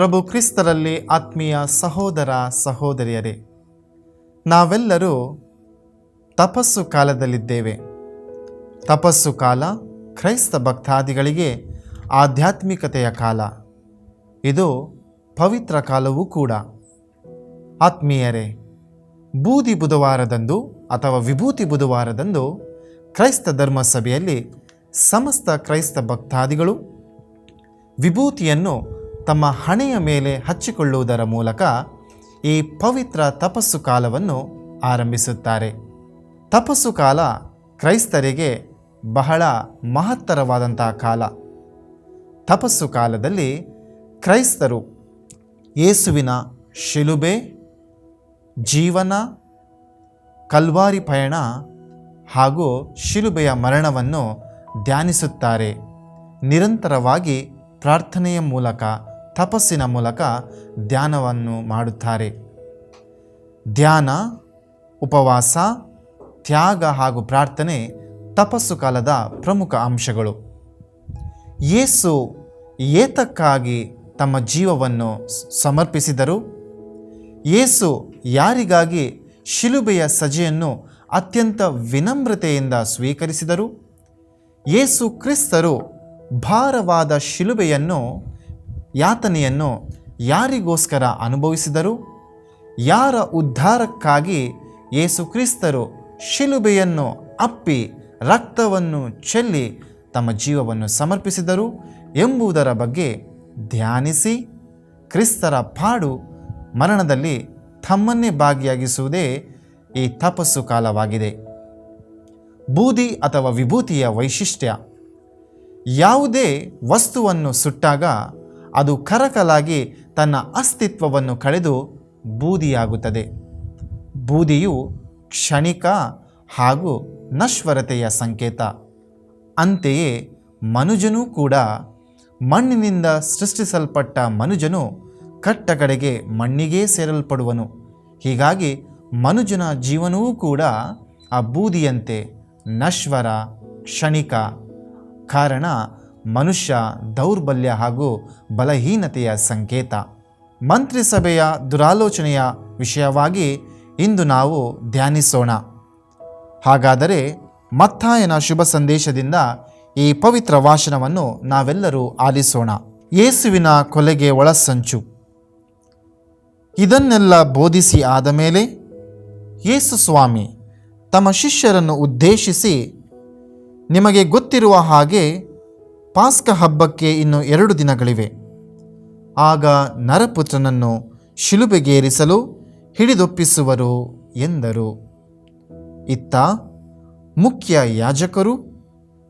ಪ್ರಭು ಕ್ರಿಸ್ತರಲ್ಲಿ ಆತ್ಮೀಯ ಸಹೋದರ ಸಹೋದರಿಯರೇ, ನಾವೆಲ್ಲರೂ ತಪಸ್ಸು ಕಾಲದಲ್ಲಿದ್ದೇವೆ. ತಪಸ್ಸು ಕಾಲ ಕ್ರೈಸ್ತ ಭಕ್ತಾದಿಗಳಿಗೆ ಆಧ್ಯಾತ್ಮಿಕತೆಯ ಕಾಲ. ಇದು ಪವಿತ್ರ ಕಾಲವೂ ಕೂಡ. ಆತ್ಮೀಯರೇ, ಬೂದಿ ಬುಧವಾರದಂದು ಅಥವಾ ವಿಭೂತಿ ಬುಧವಾರದಂದು ಕ್ರೈಸ್ತ ಧರ್ಮಸಭೆಯಲ್ಲಿ ಸಮಸ್ತ ಕ್ರೈಸ್ತ ಭಕ್ತಾದಿಗಳು ವಿಭೂತಿಯನ್ನು ತಮ್ಮ ಹಣೆಯ ಮೇಲೆ ಹಚ್ಚಿಕೊಳ್ಳುವುದರ ಮೂಲಕ ಈ ಪವಿತ್ರ ತಪಸ್ಸು ಕಾಲವನ್ನು ಆರಂಭಿಸುತ್ತಾರೆ. ತಪಸ್ಸು ಕಾಲ ಕ್ರೈಸ್ತರಿಗೆ ಬಹಳ ಮಹತ್ತರವಾದಂತಹ ಕಾಲ. ತಪಸ್ಸು ಕಾಲದಲ್ಲಿ ಕ್ರೈಸ್ತರು ಯೇಸುವಿನ ಶಿಲುಬೆ, ಜೀವನ, ಕಲ್ವಾರಿ ಪಯಣ ಹಾಗೂ ಶಿಲುಬೆಯ ಮರಣವನ್ನು ಧ್ಯಾನಿಸುತ್ತಾರೆ. ನಿರಂತರವಾಗಿ ಪ್ರಾರ್ಥನೆಯ ಮೂಲಕ ತಪಸ್ಸಿನ ಮೂಲಕ ಧ್ಯಾನವನ್ನು ಮಾಡುತ್ತಾರೆ. ಧ್ಯಾನ, ಉಪವಾಸ, ತ್ಯಾಗ ಹಾಗೂ ಪ್ರಾರ್ಥನೆ ತಪಸ್ಸು ಕಾಲದ ಪ್ರಮುಖ ಅಂಶಗಳು. ಯೇಸು ಏತಕ್ಕಾಗಿ ತಮ್ಮ ಜೀವವನ್ನು ಸಮರ್ಪಿಸಿದರು. ಯೇಸು ಯಾರಿಗಾಗಿ ಶಿಲುಬೆಯ ಸಜೆಯನ್ನು ಅತ್ಯಂತ ವಿನಮ್ರತೆಯಿಂದ ಸ್ವೀಕರಿಸಿದರು. ಯೇಸು ಕ್ರಿಸ್ತರು ಭಾರವಾದ ಶಿಲುಬೆಯನ್ನು ಯಾತನೆಯನ್ನು ಯಾರಿಗೋಸ್ಕರ ಅನುಭವಿಸಿದರು? ಯಾರ ಉದ್ಧಾರಕ್ಕಾಗಿ ಯೇಸು ಕ್ರಿಸ್ತರು ಶಿಲುಬೆಯನ್ನು ಅಪ್ಪಿ ರಕ್ತವನ್ನು ಚೆಲ್ಲಿ ತಮ್ಮ ಜೀವವನ್ನು ಸಮರ್ಪಿಸಿದರು ಎಂಬುದರ ಬಗ್ಗೆ ಧ್ಯಾನಿಸಿ, ಕ್ರಿಸ್ತರ ಪಾಡು ಮರಣದಲ್ಲಿ ತಮ್ಮನ್ನೇ ಭಾಗಿಯಾಗಿಸುವುದೇ ಈ ತಪಸ್ಸು ಕಾಲವಾಗಿದೆ. ಬೂದಿ ಅಥವಾ ವಿಭೂತಿಯ ವೈಶಿಷ್ಟ್ಯ, ಯಾವುದೇ ವಸ್ತುವನ್ನು ಸುಟ್ಟಾಗ ಅದು ಕರಕಲಾಗಿ ತನ್ನ ಅಸ್ತಿತ್ವವನ್ನು ಕಳೆದು ಬೂದಿಯಾಗುತ್ತದೆ. ಬೂದಿಯು ಕ್ಷಣಿಕ ಹಾಗೂ ನಶ್ವರತೆಯ ಸಂಕೇತ. ಅಂತೆಯೇ ಮನುಜನೂ ಕೂಡ ಮಣ್ಣಿನಿಂದ ಸೃಷ್ಟಿಸಲ್ಪಟ್ಟ ಮನುಜನು ಕಟ್ಟಕಡೆಗೆ ಮಣ್ಣಿಗೇ ಸೇರಲ್ಪಡುವನು. ಹೀಗಾಗಿ ಮನುಜನ ಜೀವನವೂ ಕೂಡ ಆ ಬೂದಿಯಂತೆ ನಶ್ವರ, ಕ್ಷಣಿಕ. ಕಾರಣ ಮನುಷ್ಯ ದೌರ್ಬಲ್ಯ ಹಾಗೂ ಬಲಹೀನತೆಯ ಸಂಕೇತ. ಮಂತ್ರಿಸಭೆಯ ದುರಾಲೋಚನೆಯ ವಿಷಯವಾಗಿ ಇಂದು ನಾವು ಧ್ಯಾನಿಸೋಣ. ಹಾಗಾದರೆ ಮತ್ತಾಯನ ಶುಭ ಸಂದೇಶದಿಂದ ಈ ಪವಿತ್ರ ವಾಚನವನ್ನು ನಾವೆಲ್ಲರೂ ಆಲಿಸೋಣ. ಯೇಸುವಿನ ಕೊಲೆಗೆ ಒಳಸಂಚು. ಇದನ್ನೆಲ್ಲ ಬೋಧಿಸಿ ಆದ ಮೇಲೆ ಯೇಸು ಸ್ವಾಮಿ ತಮ್ಮ ಶಿಷ್ಯರನ್ನು ಉದ್ದೇಶಿಸಿ ನಿಮಗೆ ಗೊತ್ತಿರುವ ಹಾಗೆ ಪಾಸ್ಕ ಹಬ್ಬಕ್ಕೆ ಇನ್ನು ಎರಡು ದಿನಗಳಿವೆ. ಆಗ ನರಪುತ್ರನನ್ನು ಶಿಲುಬೆಗೇರಿಸಲು ಹಿಡಿದೊಪ್ಪಿಸುವರು ಎಂದರು. ಇತ್ತ ಮುಖ್ಯ ಯಾಜಕರು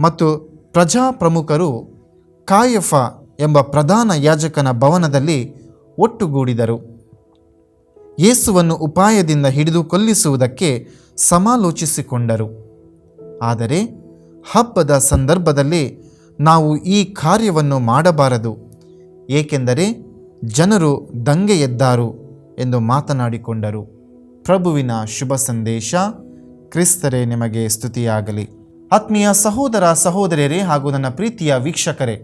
ಮತ್ತು ಪ್ರಜಾಪ್ರಮುಖರು ಕಾಯಫ ಎಂಬ ಪ್ರಧಾನ ಯಾಜಕನ ಭವನದಲ್ಲಿ ಒಟ್ಟುಗೂಡಿದರು. ಯೇಸುವನ್ನು ಉಪಾಯದಿಂದ ಹಿಡಿದು ಕೊಲ್ಲಿಸುವುದಕ್ಕೆ ಸಮಾಲೋಚಿಸಿಕೊಂಡರು. ಆದರೆ ಹಬ್ಬದ ಸಂದರ್ಭದಲ್ಲಿ ನಾವು ಈ ಕಾರ್ಯವನ್ನು ಮಾಡಬಾರದು. ಏಕೆಂದರೆ ಜನರು ದಂಗೆ ಎದ್ದಾರು ಎಂದು ಮಾತನಾಡಿಕೊಂಡರು. ಪ್ರಭುವಿನ ಶುಭ ಸಂದೇಶ, ಕ್ರಿಸ್ತರೇ ನಿಮಗೆ ಸ್ತುತಿಯಾಗಲಿ. ಆತ್ಮೀಯ ಸಹೋದರ ಸಹೋದರಿಯರೇ ಹಾಗೂ ನನ್ನ ಪ್ರೀತಿಯ ವೀಕ್ಷಕರೇ,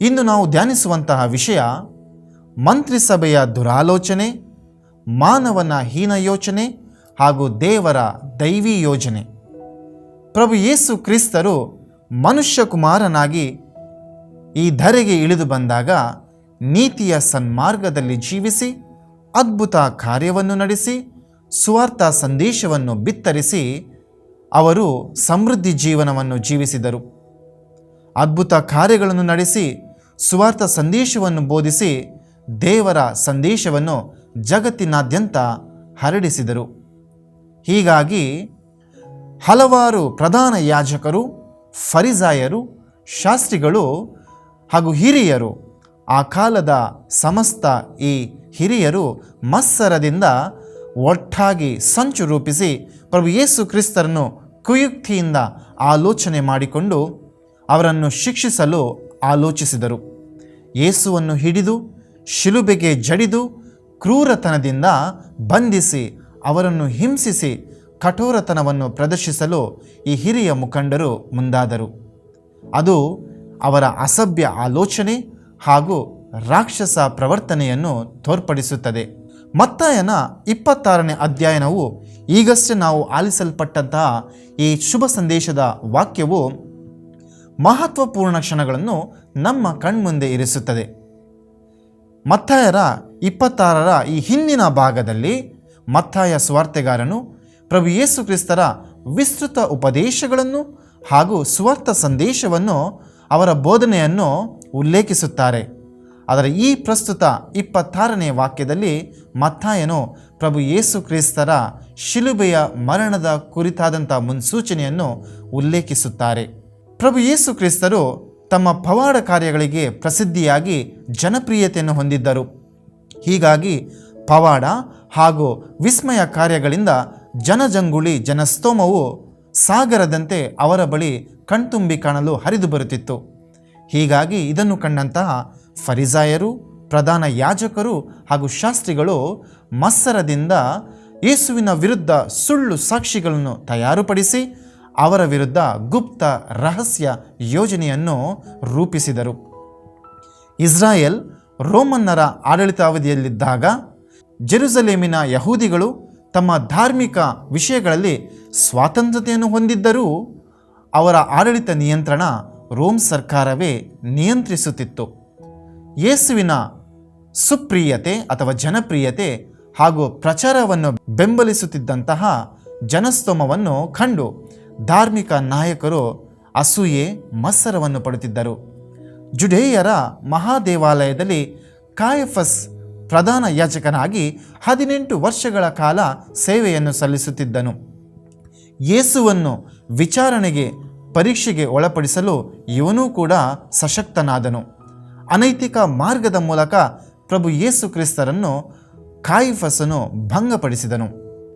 ಇಂದು ನಾವು ಧ್ಯಾನಿಸುವಂತಹ ವಿಷಯ ಮಂತ್ರಿಸಭೆಯ ದುರಾಲೋಚನೆ, ಮಾನವನ ಹೀನ ಯೋಚನೆ ಹಾಗೂ ದೇವರ ದೈವಿ ಯೋಜನೆ. ಪ್ರಭು ಯೇಸು ಕ್ರಿಸ್ತರು ಮನುಷ್ಯ ಕುಮಾರನಾಗಿ ಈ ಧರೆಗೆ ಇಳಿದು ಬಂದಾಗ ನೀತಿಯ ಸನ್ಮಾರ್ಗದಲ್ಲಿ ಜೀವಿಸಿ, ಅದ್ಭುತ ಕಾರ್ಯವನ್ನು ನಡೆಸಿ, ಸ್ವಾರ್ಥ ಸಂದೇಶವನ್ನು ಬಿತ್ತರಿಸಿ ಅವರು ಸಮೃದ್ಧಿ ಜೀವನವನ್ನು ಜೀವಿಸಿದರು. ಅದ್ಭುತ ಕಾರ್ಯಗಳನ್ನು ನಡೆಸಿ, ಸುವಾರ್ಥ ಸಂದೇಶವನ್ನು ಬೋಧಿಸಿ ದೇವರ ಸಂದೇಶವನ್ನು ಜಗತ್ತಿನಾದ್ಯಂತ ಹರಡಿಸಿದರು. ಹೀಗಾಗಿ ಹಲವಾರು ಪ್ರಧಾನ ಯಾಜಕರು ಫರಿಸಾಯರು, ಶಾಸ್ತ್ರಿಗಳು ಹಾಗೂ ಹಿರಿಯರು. ಆ ಕಾಲದ ಸಮಸ್ತ ಈ ಹಿರಿಯರು ಮತ್ಸರದಿಂದ ಒಟ್ಟಾಗಿ ಸಂಚು ರೂಪಿಸಿ ಪ್ರಭು ಯೇಸು ಕ್ರಿಸ್ತರನ್ನು ಕುಯುಕ್ತಿಯಿಂದ ಆಲೋಚನೆ ಮಾಡಿಕೊಂಡು ಅವರನ್ನು ಶಿಕ್ಷಿಸಲು ಆಲೋಚಿಸಿದರು. ಯೇಸುವನ್ನು ಹಿಡಿದು, ಶಿಲುಬೆಗೆ ಜಡಿದು, ಕ್ರೂರತನದಿಂದ ಬಂಧಿಸಿ, ಅವರನ್ನು ಹಿಂಸಿಸಿ ಕಠೋರತನವನ್ನು ಪ್ರದರ್ಶಿಸಲು ಈ ಹಿರಿಯ ಮುಖಂಡರು ಮುಂದಾದರು. ಅದು ಅವರ ಅಸಭ್ಯ ಆಲೋಚನೆ ಹಾಗೂ ರಾಕ್ಷಸ ಪ್ರವರ್ತನೆಯನ್ನು ತೋರ್ಪಡಿಸುತ್ತದೆ. ಮತ್ತಾಯನ ಇಪ್ಪತ್ತಾರನೇ ಅಧ್ಯಯನವು ಈಗಷ್ಟೇ ನಾವು ಆಲಿಸಲ್ಪಟ್ಟಂತಹ ಈ ಶುಭ ಸಂದೇಶದ ವಾಕ್ಯವು ಮಹತ್ವಪೂರ್ಣ ಕ್ಷಣಗಳನ್ನು ನಮ್ಮ ಕಣ್ಮುಂದೆ ಇರಿಸುತ್ತದೆ. ಮತ್ತಾಯರ ಇಪ್ಪತ್ತಾರರ ಈ ಹಿಂದಿನ ಭಾಗದಲ್ಲಿ ಮತ್ತಾಯ ಸ್ವಾರ್ಥಗಾರನು ಪ್ರಭು ಯೇಸು ಕ್ರಿಸ್ತರ ವಿಸ್ತೃತ ಉಪದೇಶಗಳನ್ನು ಹಾಗೂ ಸ್ವಾರ್ಥ ಸಂದೇಶವನ್ನು ಅವರ ಬೋಧನೆಯನ್ನು ಉಲ್ಲೇಖಿಸುತ್ತಾರೆ. ಆದರೆ ಈ ಪ್ರಸ್ತುತ ಇಪ್ಪತ್ತಾರನೇ ವಾಕ್ಯದಲ್ಲಿ ಮತ್ತಾಯನು ಪ್ರಭು ಯೇಸು ಕ್ರಿಸ್ತರ ಶಿಲುಬೆಯ ಮರಣದ ಕುರಿತಾದಂಥ ಮುನ್ಸೂಚನೆಯನ್ನು ಉಲ್ಲೇಖಿಸುತ್ತಾರೆ. ಪ್ರಭು ಯೇಸು ಕ್ರಿಸ್ತರು ತಮ್ಮ ಪವಾಡ ಕಾರ್ಯಗಳಿಗೆ ಪ್ರಸಿದ್ಧಿಯಾಗಿ ಜನಪ್ರಿಯತೆಯನ್ನು ಹೊಂದಿದ್ದರು. ಹೀಗಾಗಿ ಪವಾಡ ಹಾಗೂ ವಿಸ್ಮಯ ಕಾರ್ಯಗಳಿಂದ ಜನಜಂಗುಳಿ ಜನಸ್ತೋಮವು ಸಾಗರದಂತೆ ಅವರ ಬಳಿ ಕಣ್ತುಂಬಿ ಕಾಣಲು ಹರಿದು ಬರುತ್ತಿತ್ತು. ಹೀಗಾಗಿ ಇದನ್ನು ಕಂಡಂತಹ ಫರಿಸಾಯರು, ಪ್ರಧಾನ ಯಾಜಕರು ಹಾಗೂ ಶಾಸ್ತ್ರಿಗಳು ಮತ್ಸರದಿಂದ ಯೇಸುವಿನ ವಿರುದ್ಧ ಸುಳ್ಳು ಸಾಕ್ಷಿಗಳನ್ನು ತಯಾರುಪಡಿಸಿ ಅವರ ವಿರುದ್ಧ ಗುಪ್ತ ರಹಸ್ಯ ಯೋಜನೆಯನ್ನು ರೂಪಿಸಿದರು. ಇಸ್ರಾಯೇಲ್ ರೋಮನ್ನರ ಆಡಳಿತಾವಧಿಯಲ್ಲಿದ್ದಾಗ ಜೆರುಸಲೇಮಿನ ಯಹೂದಿಗಳು ತಮ್ಮ ಧಾರ್ಮಿಕ ವಿಷಯಗಳಲ್ಲಿ ಸ್ವಾತಂತ್ರ್ಯತೆಯನ್ನು ಹೊಂದಿದ್ದರೂ ಅವರ ಆಡಳಿತ ನಿಯಂತ್ರಣ ರೋಮ್ ಸರ್ಕಾರವೇ ನಿಯಂತ್ರಿಸುತ್ತಿತ್ತು. ಯೇಸುವಿನ ಸುಪ್ರಿಯತೆ ಅಥವಾ ಜನಪ್ರಿಯತೆ ಹಾಗೂ ಪ್ರಚಾರವನ್ನು ಬೆಂಬಲಿಸುತ್ತಿದ್ದಂತಹ ಜನಸ್ತೋಮವನ್ನು ಕಂಡು ಧಾರ್ಮಿಕ ನಾಯಕರು ಅಸೂಯೆ, ಮತ್ಸರವನ್ನು ಪಡುತ್ತಿದ್ದರು. ಜುಡೇಯರ ಮಹಾದೇವಾಲಯದಲ್ಲಿ ಕಾಯಫಸ್ ಪ್ರಧಾನ ಯಾಜಕನಾಗಿ ಹದಿನೆಂಟು ವರ್ಷಗಳ ಕಾಲ ಸೇವೆಯನ್ನು ಸಲ್ಲಿಸುತ್ತಿದ್ದನು. ಯೇಸುವನ್ನು ವಿಚಾರಣೆಗೆ, ಪರೀಕ್ಷೆಗೆ ಒಳಪಡಿಸಲು ಇವನೂ ಕೂಡ ಸಶಕ್ತನಾದನು. ಅನೈತಿಕ ಮಾರ್ಗದ ಮೂಲಕ ಪ್ರಭು ಯೇಸು ಕ್ರಿಸ್ತರನ್ನು ಕಾಯಿಫಸನು ಭಂಗಪಡಿಸಿದನು.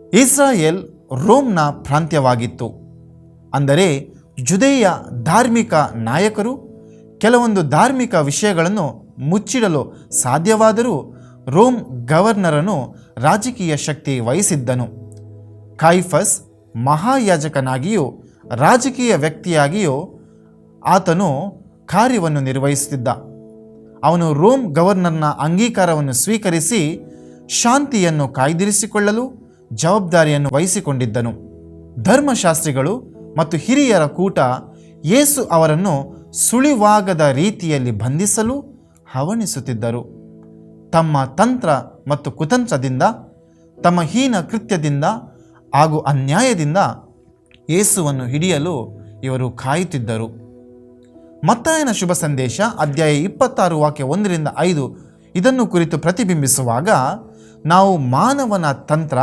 ಇಸ್ರಾಯೇಲ್ ರೋಮ್ನ ಪ್ರಾಂತ್ಯವಾಗಿತ್ತು. ಅಂದರೆ ಜುದೇಯ ಧಾರ್ಮಿಕ ನಾಯಕರು ಕೆಲವೊಂದು ಧಾರ್ಮಿಕ ವಿಷಯಗಳನ್ನು ಮುಚ್ಚಿಡಲು ಸಾಧ್ಯವಾದರೂ ರೋಮ್ ಗವರ್ನರನು ರಾಜಕೀಯ ಶಕ್ತಿ ವಹಿಸಿದ್ದನು. ಕೈಫಸ್ ಮಹಾಯಾಜಕನಾಗಿಯೂ ರಾಜಕೀಯ ವ್ಯಕ್ತಿಯಾಗಿಯೂ ಆತನು ಕಾರ್ಯವನ್ನು ನಿರ್ವಹಿಸುತ್ತಿದ್ದ. ಅವನು ರೋಮ್ ಗವರ್ನರ್ನ ಅಂಗೀಕಾರವನ್ನು ಸ್ವೀಕರಿಸಿ ಶಾಂತಿಯನ್ನು ಕಾಯ್ದಿರಿಸಿಕೊಳ್ಳಲು ಜವಾಬ್ದಾರಿಯನ್ನು ವಹಿಸಿಕೊಂಡಿದ್ದನು. ಧರ್ಮಶಾಸ್ತ್ರಿಗಳು ಮತ್ತು ಹಿರಿಯರ ಕೂಟ ಯೇಸು ಅವರನ್ನು ಸುಳಿವಾಗದ ರೀತಿಯಲ್ಲಿ ಬಂಧಿಸಲು ಹವಣಿಸುತ್ತಿದ್ದರು. ತಮ್ಮ ತಂತ್ರ ಮತ್ತು ಕುತಂತ್ರದಿಂದ, ತಮ್ಮ ಹೀನ ಕೃತ್ಯದಿಂದ ಹಾಗೂ ಅನ್ಯಾಯದಿಂದ ಯೇಸುವನ್ನು ಹಿಡಿಯಲು ಇವರು ಕಾಯುತ್ತಿದ್ದರು. ಮತ್ತಾಯನ ಶುಭ ಸಂದೇಶ ಅಧ್ಯಾಯ ಇಪ್ಪತ್ತಾರು ವಾಕ್ಯ ಒಂದರಿಂದ ಐದು. ಇದನ್ನು ಕುರಿತು ಪ್ರತಿಬಿಂಬಿಸುವಾಗ, ನಾವು ಮಾನವನ ತಂತ್ರ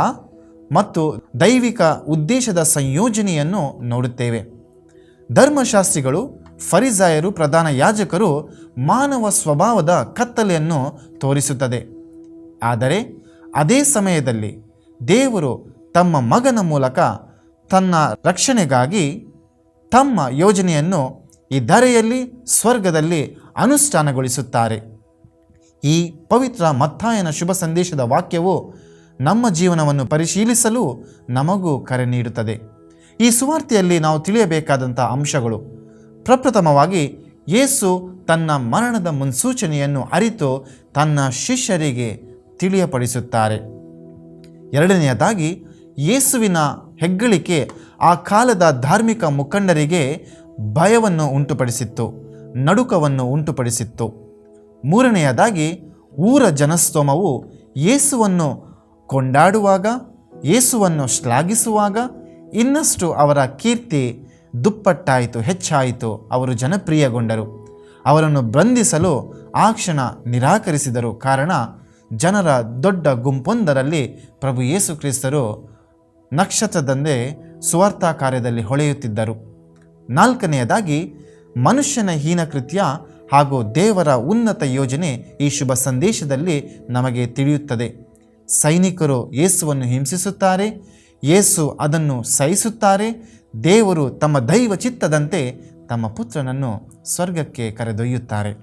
ಮತ್ತು ದೈವಿಕ ಉದ್ದೇಶದ ಸಂಯೋಜನೆಯನ್ನು ನೋಡುತ್ತೇವೆ. ಧರ್ಮಶಾಸ್ತ್ರಿಗಳು ಫರಿಸಾಯರು ಪ್ರಧಾನ ಯಾಜಕರು ಮಾನವ ಸ್ವಭಾವದ ಕತ್ತಲೆಯನ್ನು ತೋರಿಸುತ್ತದೆ. ಆದರೆ ಅದೇ ಸಮಯದಲ್ಲಿ ದೇವರು ತಮ್ಮ ಮಗನ ಮೂಲಕ ತನ್ನ ರಕ್ಷಣೆಗಾಗಿ ತಮ್ಮ ಯೋಜನೆಯನ್ನು ಈ ಧರೆಯಲ್ಲಿ, ಸ್ವರ್ಗದಲ್ಲಿ ಅನುಷ್ಠಾನಗೊಳಿಸುತ್ತಾರೆ. ಈ ಪವಿತ್ರ ಮತ್ತಾಯನ ಶುಭ ಸಂದೇಶದ ವಾಕ್ಯವು ನಮ್ಮ ಜೀವನವನ್ನು ಪರಿಶೀಲಿಸಲು ನಮಗೂ ಕರೆ ನೀಡುತ್ತದೆ. ಈ ಸುವಾರ್ತೆಯಲ್ಲಿ ನಾವು ತಿಳಿಯಬೇಕಾದಂಥ ಅಂಶಗಳು ಪ್ರಪ್ರಥಮವಾಗಿ ಯೇಸು ತನ್ನ ಮರಣದ ಮುನ್ಸೂಚನೆಯನ್ನು ಅರಿತು ತನ್ನ ಶಿಷ್ಯರಿಗೆ ತಿಳಿಯಪಡಿಸುತ್ತಾರೆ. ಎರಡನೆಯದಾಗಿ, ಯೇಸುವಿನ ಹೆಗ್ಗಳಿಕೆ ಆ ಕಾಲದ ಧಾರ್ಮಿಕ ಮುಖಂಡರಿಗೆ ಭಯವನ್ನು ಉಂಟುಪಡಿಸಿತ್ತು, ನಡುಕವನ್ನು ಉಂಟುಪಡಿಸಿತ್ತು. ಮೂರನೆಯದಾಗಿ, ಊರ ಜನಸ್ತೋಮವು ಯೇಸುವನ್ನು ಕೊಂಡಾಡುವಾಗ, ಯೇಸುವನ್ನು ಶ್ಲಾಘಿಸುವಾಗ ಇನ್ನಷ್ಟು ಅವರ ಕೀರ್ತಿ ದುಪ್ಪಟ್ಟಾಯಿತು, ಹೆಚ್ಚಾಯಿತು, ಅವರು ಜನಪ್ರಿಯಗೊಂಡರು. ಅವರನ್ನು ಬಂಧಿಸಲು ಆ ಕ್ಷಣ ನಿರಾಕರಿಸಿದರು. ಕಾರಣ, ಜನರ ದೊಡ್ಡ ಗುಂಪೊಂದರಲ್ಲಿ ಪ್ರಭು ಯೇಸು ಕ್ರಿಸ್ತರು ನಕ್ಷತ್ರದಂತೆ ಸುವಾರ್ಥ ಕಾರ್ಯದಲ್ಲಿ ಹೊಳೆಯುತ್ತಿದ್ದರು. ನಾಲ್ಕನೆಯದಾಗಿ, ಮನುಷ್ಯನ ಹೀನಕೃತ್ಯ ಹಾಗೂ ದೇವರ ಉನ್ನತ ಯೋಜನೆ ಈ ಶುಭ ಸಂದೇಶದಲ್ಲಿ ನಮಗೆ ತಿಳಿಯುತ್ತದೆ. ಸೈನಿಕರು ಯೇಸುವನ್ನು ಹಿಂಸಿಸುತ್ತಾರೆ, ಯೇಸು ಅದನ್ನು ಸಹಿಸುತ್ತಾರೆ ದೇವರು ತಮ್ಮ ದೈವ ಚಿತ್ತದಂತೆ ತಮ್ಮ ಪುತ್ರನನ್ನು ಸ್ವರ್ಗಕ್ಕೆ ಕರೆದೊಯ್ಯುತ್ತಾರೆ.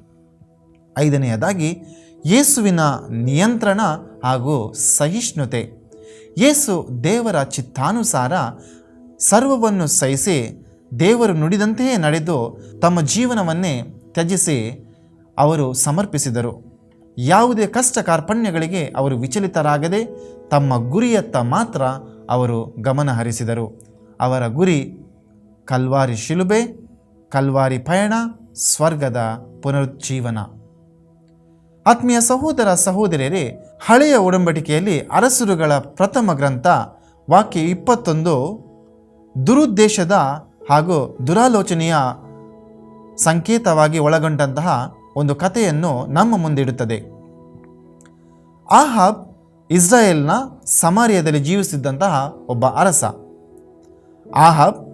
ಐದನೆಯದಾಗಿ, ಯೇಸುವಿನ ನಿಯಂತ್ರಣ ಹಾಗೂ ಸಹಿಷ್ಣುತೆ. ಯೇಸು ದೇವರ ಚಿತ್ತಾನುಸಾರ ಸರ್ವವನ್ನು ಸಹಿಸಿ ದೇವರು ನುಡಿದಂತೆಯೇ ನಡೆದು ತಮ್ಮ ಜೀವನವನ್ನೇ ತ್ಯಜಿಸಿ ಅವರು ಸಮರ್ಪಿಸಿದರು. ಯಾವುದೇ ಕಷ್ಟ ಕಾರ್ಪಣ್ಯಗಳಿಗೆ ಅವರು ವಿಚಲಿತರಾಗದೆ ತಮ್ಮ ಗುರಿಯತ್ತ ಮಾತ್ರ ಅವರು ಗಮನ ಹರಿಸಿದರು ಅವರ ಗುರಿ ಕಲ್ವಾರಿ ಶಿಲುಬೆ, ಕಲ್ವಾರಿ ಪಯಣ, ಸ್ವರ್ಗದ ಪುನರುಜ್ಜೀವನ. ಆತ್ಮೀಯ ಸಹೋದರ ಸಹೋದರಿಯರೇ, ಹಳೆಯ ಒಡಂಬಡಿಕೆಯಲ್ಲಿ ಅರಸುರುಗಳ ಪ್ರಥಮ ಗ್ರಂಥ, ವಾಕ್ಯ ಇಪ್ಪತ್ತೊಂದು, ದುರುದ್ದೇಶದ ಹಾಗೂ ದುರಾಲೋಚನೆಯ ಸಂಕೇತವಾಗಿ ಒಳಗೊಂಡಂತಹ ಒಂದು ಕಥೆಯನ್ನು ನಮ್ಮ ಮುಂದಿಡುತ್ತದೆ. ಆಹಾಬ್ ಇಸ್ರಾಯೇಲ್ನ ಸಮಾರ್ಯದಲ್ಲಿ ಜೀವಿಸಿದ್ದಂತಹ ಒಬ್ಬ ಅರಸ. ಆಹಾಬ್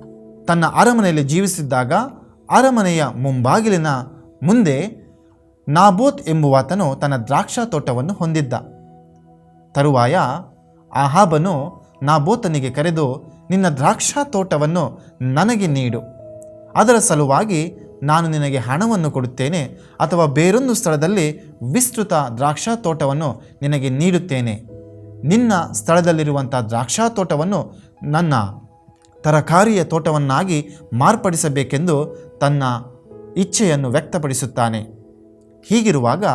ತನ್ನ ಅರಮನೆಯಲ್ಲಿ ಜೀವಿಸಿದ್ದಾಗ ಅರಮನೆಯ ಮುಂಬಾಗಿಲಿನ ಮುಂದೆ ನಾಬೋತ್ ಎಂಬುವಾತನು ತನ್ನ ದ್ರಾಕ್ಷಾ ತೋಟವನ್ನು ಹೊಂದಿದ್ದ. ತರುವಾಯ ಆಹಾಬನು ನಾಬೋತನಿಗೆ ಕರೆದು, ನಿನ್ನ ದ್ರಾಕ್ಷಾ ತೋಟವನ್ನು ನನಗೆ ನೀಡು. ಅದರ ಸಲುವಾಗಿ ನಾನು ನಿನಗೆ ಹಣವನ್ನು ಕೊಡುತ್ತೇನೆ ಅಥವಾ ಬೇರೊಂದು ಸ್ಥಳದಲ್ಲಿ ವಿಸ್ತೃತ ದ್ರಾಕ್ಷಾ ತೋಟವನ್ನು ನಿನಗೆ ನೀಡುತ್ತೇನೆ. ನಿನ್ನ ಸ್ಥಳದಲ್ಲಿರುವಂಥ ದ್ರಾಕ್ಷಾ ತೋಟವನ್ನು ನನ್ನ ತರಕಾರಿಯ ತೋಟವನ್ನಾಗಿ ಮಾರ್ಪಡಿಸಬೇಕೆಂದು ತನ್ನ ಇಚ್ಛೆಯನ್ನು ವ್ಯಕ್ತಪಡಿಸುತ್ತಾನೆ. ಹೀಗಿರುವಾಗ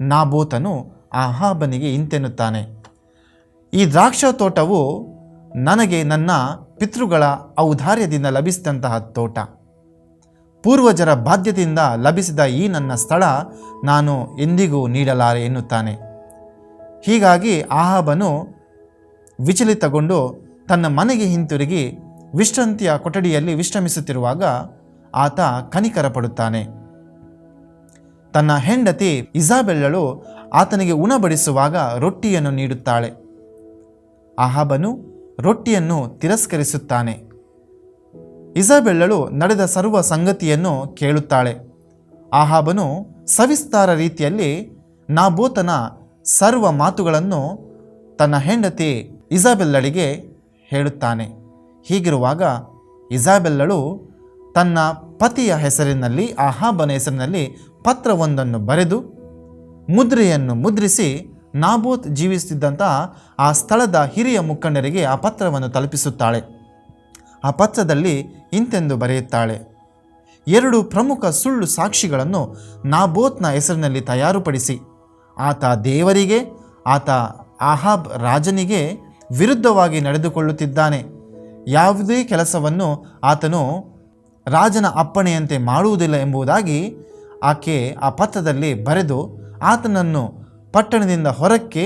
ನಾಬೋತನು ಅಹಾಬನಿಗೆ ಇಂತೆನ್ನುತ್ತಾನೆ, ಈ ದ್ರಾಕ್ಷ ತೋಟವು ನನಗೆ ನನ್ನ ಪಿತೃಗಳ ಔದಾರ್ಯದಿಂದ ಲಭಿಸಿದಂತಹ ತೋಟ. ಪೂರ್ವಜರ ಬಾಧ್ಯತೆಯಿಂದ ಲಭಿಸಿದ ಈ ನನ್ನ ಸ್ಥಳ ನಾನು ಎಂದಿಗೂ ನೀಡಲಾರೆ ಎನ್ನುತ್ತಾನೆ. ಹೀಗಾಗಿ ಆಹಾಬನು ವಿಚಲಿತಗೊಂಡು ತನ್ನ ಮನೆಗೆ ಹಿಂತಿರುಗಿ ವಿಶ್ರಾಂತಿಯ ಕೊಠಡಿಯಲ್ಲಿ ವಿಶ್ರಮಿಸುತ್ತಿರುವಾಗ ಆತ ಕನಿಕರ ಪಡುತ್ತಾನೆ ತನ್ನ ಹೆಂಡತಿ ಇಸಾಬೆಲ್ಲಳು ಆತನಿಗೆ ಉಣಬಡಿಸುವಾಗ ರೊಟ್ಟಿಯನ್ನು ನೀಡುತ್ತಾಳೆ. ಆಹಾಬನು ರೊಟ್ಟಿಯನ್ನು ತಿರಸ್ಕರಿಸುತ್ತಾನೆ. ಇಸಾಬೆಲ್ಲಳು ನಡೆದ ಸರ್ವ ಸಂಗತಿಯನ್ನು ಕೇಳುತ್ತಾಳೆ. ಆಹಾಬನು ಸವಿಸ್ತಾರ ರೀತಿಯಲ್ಲಿ ನಾಬೋತನ ಸರ್ವ ಮಾತುಗಳನ್ನು ತನ್ನ ಹೆಂಡತಿ ಇಸಾಬೆಲ್ಲಳಿಗೆ ಹೇಳುತ್ತಾನೆ. ಹೀಗಿರುವಾಗ ಇಸಾಬೆಲ್ಲಳು ತನ್ನ ಪತಿಯ ಹೆಸರಿನಲ್ಲಿ, ಆಹಾಬನ ಹೆಸರಿನಲ್ಲಿ ಪತ್ರವೊಂದನ್ನು ಬರೆದು ಮುದ್ರೆಯನ್ನು ಮುದ್ರಿಸಿ ನಾಬೋತ್ ಜೀವಿಸುತ್ತಿದ್ದಂತಹ ಆ ಸ್ಥಳದ ಹಿರಿಯ ಮುಖಂಡರಿಗೆ ಆ ಪತ್ರವನ್ನು ತಲುಪಿಸುತ್ತಾಳೆ. ಆ ಪತ್ರದಲ್ಲಿ ಇಂತೆಂದು ಬರೆಯುತ್ತಾಳೆ. ಎರಡು ಪ್ರಮುಖ ಸುಳ್ಳು ಸಾಕ್ಷಿಗಳನ್ನು ನಾಬೋತ್ನ ಹೆಸರಿನಲ್ಲಿ ತಯಾರುಪಡಿಸಿ, ಆತ ದೇವರಿಗೆ, ಆತ ಆಹಾಬ್ ರಾಜನಿಗೆ ವಿರುದ್ಧವಾಗಿ ನಡೆದುಕೊಳ್ಳುತ್ತಿದ್ದಾನೆ. ಯಾವುದೇ ಕೆಲಸವನ್ನು ಆತನು ರಾಜನ ಅಪ್ಪಣೆಯಂತೆ ಮಾಡುವುದಿಲ್ಲ ಎಂಬುದಾಗಿ ಆಕೆ ಆ ಪತ್ರದಲ್ಲಿ ಬರೆದು ಆತನನ್ನು ಪಟ್ಟಣದಿಂದ ಹೊರಕ್ಕೆ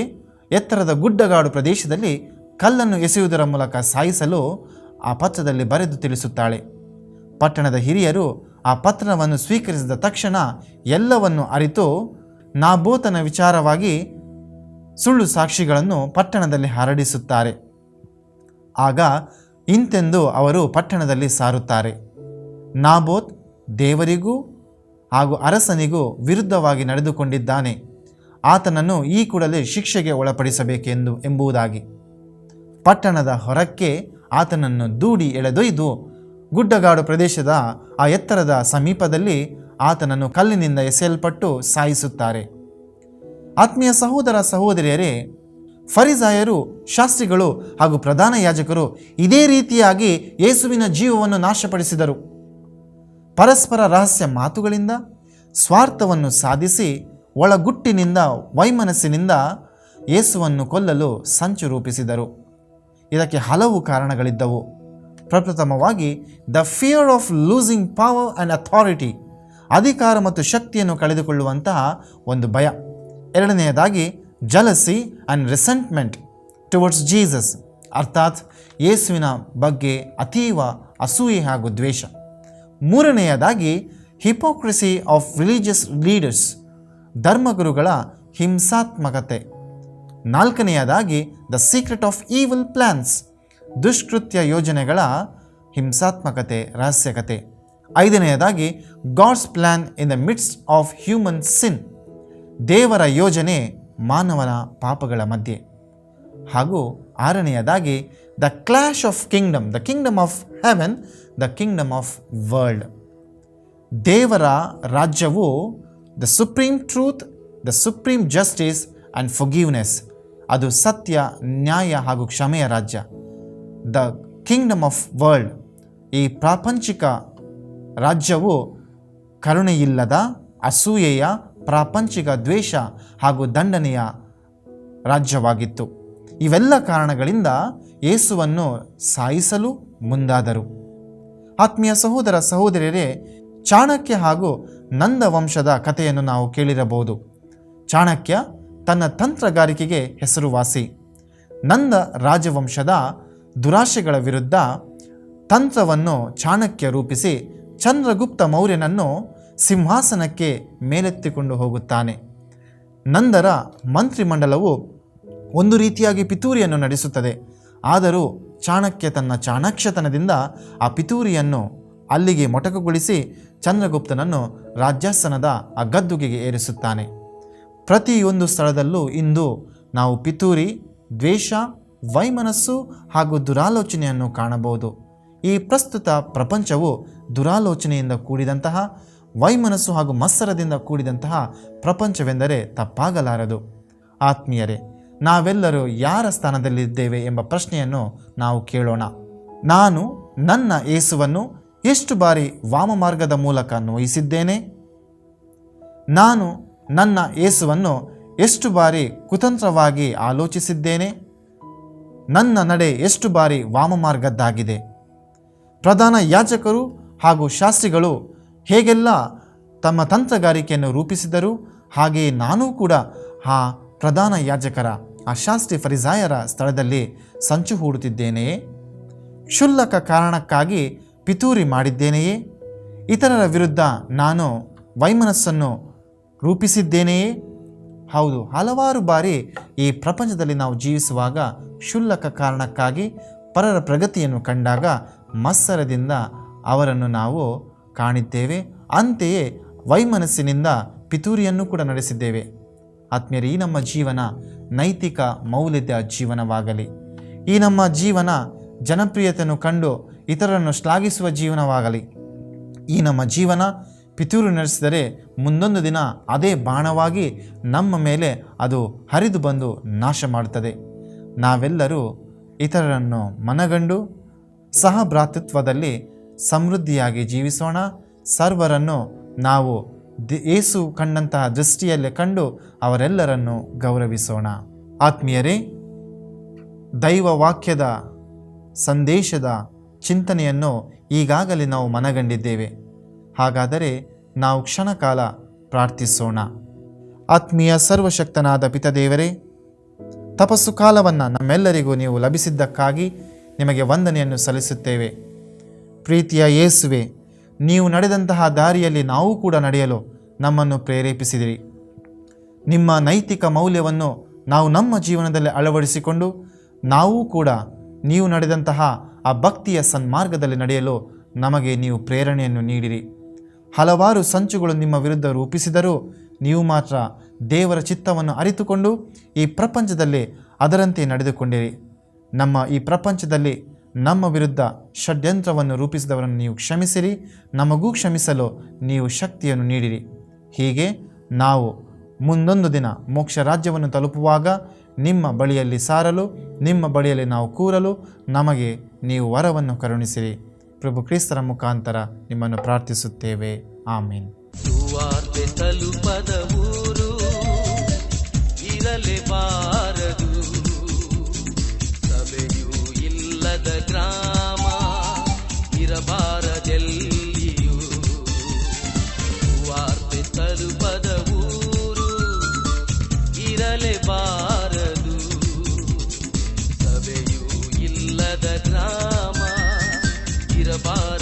ಎತ್ತರದ ಗುಡ್ಡಗಾಡು ಪ್ರದೇಶದಲ್ಲಿ ಕಲ್ಲನ್ನು ಎಸೆಯುವುದರ ಮೂಲಕ ಸಾಯಿಸಲು ಆ ಪತ್ರದಲ್ಲಿ ಬರೆದು ತಿಳಿಸುತ್ತಾಳೆ. ಪಟ್ಟಣದ ಹಿರಿಯರು ಆ ಪತ್ರವನ್ನು ಸ್ವೀಕರಿಸಿದ ತಕ್ಷಣ ಎಲ್ಲವನ್ನು ಅರಿತು ನಾಬೋತನ ವಿಚಾರವಾಗಿ ಸುಳ್ಳು ಸಾಕ್ಷಿಗಳನ್ನು ಪಟ್ಟಣದಲ್ಲಿ ಹರಡಿಸುತ್ತಾರೆ. ಆಗ ಇಂತೆಂದು ಅವರು ಪಟ್ಟಣದಲ್ಲಿ ಸಾರುತ್ತಾರೆ. ನಾಬೋತ್ ದೇವರಿಗೂ ಹಾಗೂ ಅರಸನಿಗೂ ವಿರುದ್ಧವಾಗಿ ನಡೆದುಕೊಂಡಿದ್ದಾನೆ. ಆತನನ್ನು ಈ ಕೂಡಲೇ ಶಿಕ್ಷೆಗೆ ಒಳಪಡಿಸಬೇಕೆಂದು ಎಂಬುದಾಗಿ. ಪಟ್ಟಣದ ಹೊರಕ್ಕೆ ಆತನನ್ನು ದೂಡಿ ಎಳೆದೊಯ್ದು ಗುಡ್ಡಗಾಡು ಪ್ರದೇಶದ ಆ ಎತ್ತರದ ಸಮೀಪದಲ್ಲಿ ಆತನನ್ನು ಕಲ್ಲಿನಿಂದ ಎಸೆಯಲ್ಪಟ್ಟು ಸಾಯಿಸುತ್ತಾರೆ. ಆತ್ಮೀಯ ಸಹೋದರ ಸಹೋದರಿಯರೇ ಫರಿಸಾಯರು, ಶಾಸ್ತ್ರಿಗಳು ಹಾಗೂ ಪ್ರಧಾನ ಯಾಜಕರು ಇದೇ ರೀತಿಯಾಗಿ ಯೇಸುವಿನ ಜೀವವನ್ನು ನಾಶಪಡಿಸಿದರು. ಪರಸ್ಪರ ರಹಸ್ಯ ಮಾತುಗಳಿಂದ, ಸ್ವಾರ್ಥವನ್ನು ಸಾಧಿಸಿ, ಒಳಗುಟ್ಟಿನಿಂದ, ವೈಮನಸ್ಸಿನಿಂದ ಯೇಸುವನ್ನು ಕೊಲ್ಲಲು ಸಂಚು ರೂಪಿಸಿದರು. ಇದಕ್ಕೆ ಹಲವು ಕಾರಣಗಳಿದ್ದವು. ಪ್ರಪ್ರಥಮವಾಗಿ, the fear of losing power and authority, ಅಧಿಕಾರ ಮತ್ತು ಶಕ್ತಿಯನ್ನು ಕಳೆದುಕೊಳ್ಳುವಂತಹ ಒಂದು ಭಯ. ಎರಡನೆಯದಾಗಿ jealousy and resentment towards Jesus ಅರ್ಥಾತ್ ಯೇಸುವಿನ ಬಗ್ಗೆ ಅತೀವ ಅಸೂಯೆ ಹಾಗೂ ದ್ವೇಷ. ಮೂರನೆಯದಾಗಿ ಹಿಪೋಕ್ರಸಿ ಆಫ್ ರಿಲಿಜಿಯಸ್ ಲೀಡರ್ಸ್ ಧರ್ಮಗುರುಗಳ ಹಿಂಸಾತ್ಮಕತೆ. ನಾಲ್ಕನೆಯದಾಗಿ the secret of evil plans ದುಷ್ಕೃತ್ಯ ಯೋಜನೆಗಳ ಹಿಂಸಾತ್ಮಕತೆ, ರಹಸ್ಯಕತೆ. ಐದನೆಯದಾಗಿ God's plan in the midst of human sin ದೇವರ ಯೋಜನೆ ಮಾನವನ ಪಾಪಗಳ ಮಧ್ಯೆ. ಹಾಗೂ ಆರನೆಯದಾಗಿ the clash of kingdom the kingdom of heaven the kingdom of world ದೇವರ ರಾಜ್ಯವು the supreme truth the supreme justice and forgiveness ಅದು ಸತ್ಯ, ನ್ಯಾಯ ಹಾಗೂ ಕ್ಷಮೆಯ ರಾಜ್ಯ. ದ ಕಿಂಗ್ಡಮ್ ಆಫ್ ವರ್ಲ್ಡ್ ಈ ಪ್ರಾಪಂಚಿಕ ರಾಜ್ಯವು ಕರುಣೆಯಿಲ್ಲದ, ಅಸೂಯೆಯ ಪ್ರಾಪಂಚಿಕ ದ್ವೇಷ ಹಾಗೂ ದಂಡನೆಯ ರಾಜ್ಯವಾಗಿತ್ತು. ಇವೆಲ್ಲ ಕಾರಣಗಳಿಂದ ಯೇಸುವನ್ನು ಸಾಯಿಸಲು ಮುಂದಾದರು. ಆತ್ಮೀಯ ಸಹೋದರ ಸಹೋದರಿಯರೇ, ಚಾಣಕ್ಯ ಹಾಗೂ ನಂದ ವಂಶದ ಕಥೆಯನ್ನು ನಾವು ಕೇಳಿರಬಹುದು. ಚಾಣಕ್ಯ ತನ್ನ ತಂತ್ರಗಾರಿಕೆಗೆ ಹೆಸರುವಾಸಿ. ನಂದ ರಾಜವಂಶದ ದುರಾಶೆಗಳ ವಿರುದ್ಧ ತಂತ್ರವನ್ನು ಚಾಣಕ್ಯ ರೂಪಿಸಿ ಚಂದ್ರಗುಪ್ತ ಮೌರ್ಯನನ್ನು ಸಿಂಹಾಸನಕ್ಕೆ ಮೇಲೆತ್ತಿಕೊಂಡು ಹೋಗುತ್ತಾನೆ. ನಂದರ ಮಂತ್ರಿಮಂಡಲವು ಒಂದು ರೀತಿಯಾಗಿ ಪಿತೂರಿಯನ್ನು ನಡೆಸುತ್ತದೆ. ಆದರೂ ಚಾಣಕ್ಯ ತನ್ನ ಚಾಣಾಕ್ಷತನದಿಂದ ಆ ಪಿತೂರಿಯನ್ನು ಅಲ್ಲಿಗೆ ಮೊಟಕುಗೊಳಿಸಿ ಚಂದ್ರಗುಪ್ತನನ್ನು ರಾಜ್ಯಾಸನದ ಆ ಗದ್ದುಗೆಗೆ ಏರಿಸುತ್ತಾನೆ. ಪ್ರತಿಯೊಂದು ಸ್ಥಳದಲ್ಲೂ ಇಂದು ನಾವು ಪಿತೂರಿ, ದ್ವೇಷ, ವೈಮನಸ್ಸು ಹಾಗೂ ದುರಾಲೋಚನೆಯನ್ನು ಕಾಣಬಹುದು. ಈ ಪ್ರಸ್ತುತ ಪ್ರಪಂಚವು ದುರಾಲೋಚನೆಯಿಂದ ಕೂಡಿದಂತಹ ವೈಮನಸ್ಸು ಹಾಗೂ ಮತ್ಸರದಿಂದ ಕೂಡಿದಂತಹ ಪ್ರಪಂಚವೆಂದರೆ ತಪ್ಪಾಗಲಾರದು. ಆತ್ಮೀಯರೇ, ನಾವೆಲ್ಲರೂ ಯಾರ ಸ್ಥಾನದಲ್ಲಿದ್ದೇವೆ ಎಂಬ ಪ್ರಶ್ನೆಯನ್ನು ನಾವು ಕೇಳೋಣ. ನಾನು ನನ್ನ ಏಸುವನ್ನು ಎಷ್ಟು ಬಾರಿ ವಾಮಮಾರ್ಗದ ಮೂಲಕ ನೋಯಿಸಿದ್ದೇನೆ? ನಾನು ನನ್ನ ಏಸುವನ್ನು ಎಷ್ಟು ಬಾರಿ ಕುತಂತ್ರವಾಗಿ ಆಲೋಚಿಸಿದ್ದೇನೆ? ನನ್ನ ನಡೆ ಎಷ್ಟು ಬಾರಿ ವಾಮಮಾರ್ಗದ್ದಾಗಿದೆ? ಪ್ರಧಾನ ಯಾಜಕರು ಹಾಗೂ ಶಾಸ್ತ್ರಿಗಳು ಹೇಗೆಲ್ಲ ತಮ್ಮ ತಂತ್ರಗಾರಿಕೆಯನ್ನು ರೂಪಿಸಿದರು ಹಾಗೆಯೇ ನಾನೂ ಕೂಡ ಆ ಪ್ರಧಾನ ಯಾಜಕರ, ಆ ಶಾಸ್ತ್ರಿ ಫರಿಸಾಯರ ಸ್ಥಳದಲ್ಲಿ ಸಂಚು ಹೂಡುತ್ತಿದ್ದೇನೆಯೇ? ಕ್ಷುಲ್ಲಕ ಕಾರಣಕ್ಕಾಗಿ ಪಿತೂರಿ ಮಾಡಿದ್ದೇನೆಯೇ? ಇತರರ ವಿರುದ್ಧ ನಾನು ವೈಮನಸ್ಸನ್ನು ರೂಪಿಸಿದ್ದೇನೆಯೇ? ಹೌದು, ಹಲವಾರು ಬಾರಿ ಈ ಪ್ರಪಂಚದಲ್ಲಿ ನಾವು ಜೀವಿಸುವಾಗ ಕ್ಷುಲ್ಲಕ ಕಾರಣಕ್ಕಾಗಿ ಪರರ ಪ್ರಗತಿಯನ್ನು ಕಂಡಾಗ ಮತ್ಸರದಿಂದ ಅವರನ್ನು ನಾವು ಕಾಣಿದ್ದೇವೆ. ಅಂತೆಯೇ ವೈಮನಸ್ಸಿನಿಂದ ಪಿತೂರಿಯನ್ನು ಕೂಡ ನಡೆಸಿದ್ದೇವೆ. ಆತ್ಮೀಯರು, ಈ ನಮ್ಮ ಜೀವನ ನೈತಿಕ ಮೌಲ್ಯದ ಜೀವನವಾಗಲಿ. ಈ ನಮ್ಮ ಜೀವನ ಜನಪ್ರಿಯತೆಯನ್ನು ಕಂಡು ಇತರರನ್ನು ಶ್ಲಾಘಿಸುವ ಜೀವನವಾಗಲಿ. ಈ ನಮ್ಮ ಜೀವನ ಪಿತೂರು ನಡೆಸಿದರೆ ಮುಂದೊಂದು ದಿನ ಅದೇ ಬಾಣವಾಗಿ ನಮ್ಮ ಮೇಲೆ ಅದು ಹರಿದು ಬಂದು ನಾಶ ಮಾಡುತ್ತದೆ. ನಾವೆಲ್ಲರೂ ಇತರರನ್ನು ಮನಗಂಡು ಸಹಭ್ರಾತೃತ್ವದಲ್ಲಿ ಸಮೃದ್ಧಿಯಾಗಿ ಜೀವಿಸೋಣ. ಸರ್ವರನ್ನು ನಾವು ಏಸು ಕಂಡಂತಹ ದೃಷ್ಟಿಯಲ್ಲೇ ಕಂಡು ಅವರೆಲ್ಲರನ್ನು ಗೌರವಿಸೋಣ. ಆತ್ಮೀಯರೇ, ದೈವ ವಾಕ್ಯದ ಸಂದೇಶದ ಚಿಂತನೆಯನ್ನು ಈಗಾಗಲೇ ನಾವು ಮನಗಂಡಿದ್ದೇವೆ. ಹಾಗಾದರೆ ನಾವು ಕ್ಷಣಕಾಲ ಪ್ರಾರ್ಥಿಸೋಣ. ಆತ್ಮೀಯ ಸರ್ವಶಕ್ತನಾದ ಪಿತದೇವರೇ, ತಪಸ್ಸು ಕಾಲವನ್ನು ನಮ್ಮೆಲ್ಲರಿಗೂ ನೀವು ಲಭಿಸಿದ್ದಕ್ಕಾಗಿ ನಿಮಗೆ ವಂದನೆಯನ್ನು ಸಲ್ಲಿಸುತ್ತೇವೆ. ಪ್ರೀತಿಯ ಯೇಸುವೆ, ನೀವು ನಡೆದಂತಹ ದಾರಿಯಲ್ಲಿ ನಾವು ಕೂಡ ನಡೆಯಲು ನಮ್ಮನ್ನು ಪ್ರೇರೇಪಿಸಿದಿರಿ. ನಿಮ್ಮ ನೈತಿಕ ಮೌಲ್ಯವನ್ನು ನಾವು ನಮ್ಮ ಜೀವನದಲ್ಲಿ ಅಳವಡಿಸಿಕೊಂಡು, ನಾವು ಕೂಡ ನೀವು ನಡೆದಂತಹ ಆ ಭಕ್ತಿಯ ಸನ್ಮಾರ್ಗದಲ್ಲಿ ನಡೆಯಲು ನಮಗೆ ನೀವು ಪ್ರೇರಣೆಯನ್ನು ನೀಡಿರಿ. ಹಲವಾರು ಸಂಚುಗಳು ನಿಮ್ಮ ವಿರುದ್ಧ ರೂಪಿಸಿದರೂ, ನೀವು ಮಾತ್ರ ದೇವರ ಚಿತ್ತವನ್ನು ಅರಿತುಕೊಂಡು ಈ ಪ್ರಪಂಚದಲ್ಲಿ ಅದರಂತೆ ನಡೆದುಕೊಂಡಿರಿ. ನಮ್ಮ ಈ ಪ್ರಪಂಚದಲ್ಲಿ ನಮ್ಮ ವಿರುದ್ಧ ಷಡ್ಯಂತ್ರವನ್ನು ರೂಪಿಸಿದವರನ್ನು ನೀವು ಕ್ಷಮಿಸಿರಿ, ನಮಗೂ ಕ್ಷಮಿಸಲು ನೀವು ಶಕ್ತಿಯನ್ನು ನೀಡಿರಿ. ಹೀಗೆ ನಾವು ಮುಂದೊಂದು ದಿನ ಮೋಕ್ಷ ರಾಜ್ಯವನ್ನು ತಲುಪುವಾಗ ನಿಮ್ಮ ಬಳಿಯಲ್ಲಿ ಸಾರಲು, ನಿಮ್ಮ ಬಳಿಯಲ್ಲಿ ನಾವು ಕೂರಲು ನಮಗೆ ನೀವು ವರವನ್ನು ಕರುಣಿಸಿರಿ. ಪ್ರಭು ಕ್ರಿಸ್ತರ ಮುಖಾಂತರ ನಿಮ್ಮನ್ನು ಪ್ರಾರ್ಥಿಸುತ್ತೇವೆ. ಆಮೀನ್. ತಲುಪದ ಊರು பாத